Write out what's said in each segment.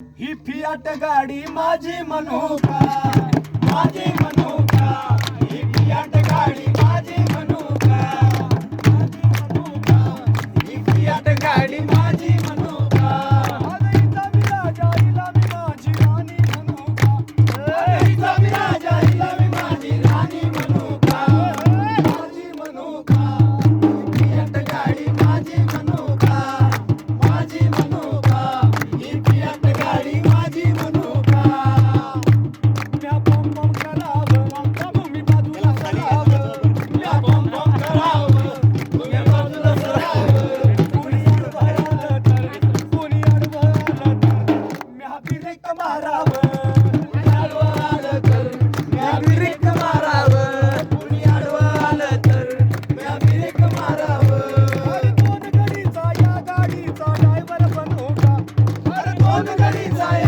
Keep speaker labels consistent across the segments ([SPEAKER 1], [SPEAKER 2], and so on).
[SPEAKER 1] ही Fiat गाडी माझी मनोका माझी मनोका. Mama Kanita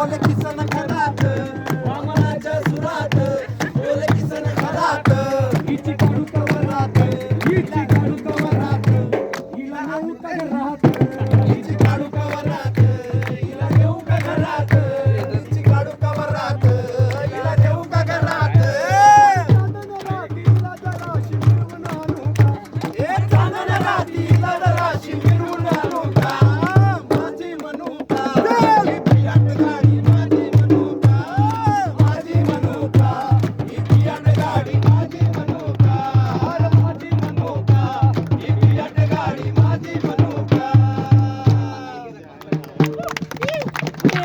[SPEAKER 1] Olha que sana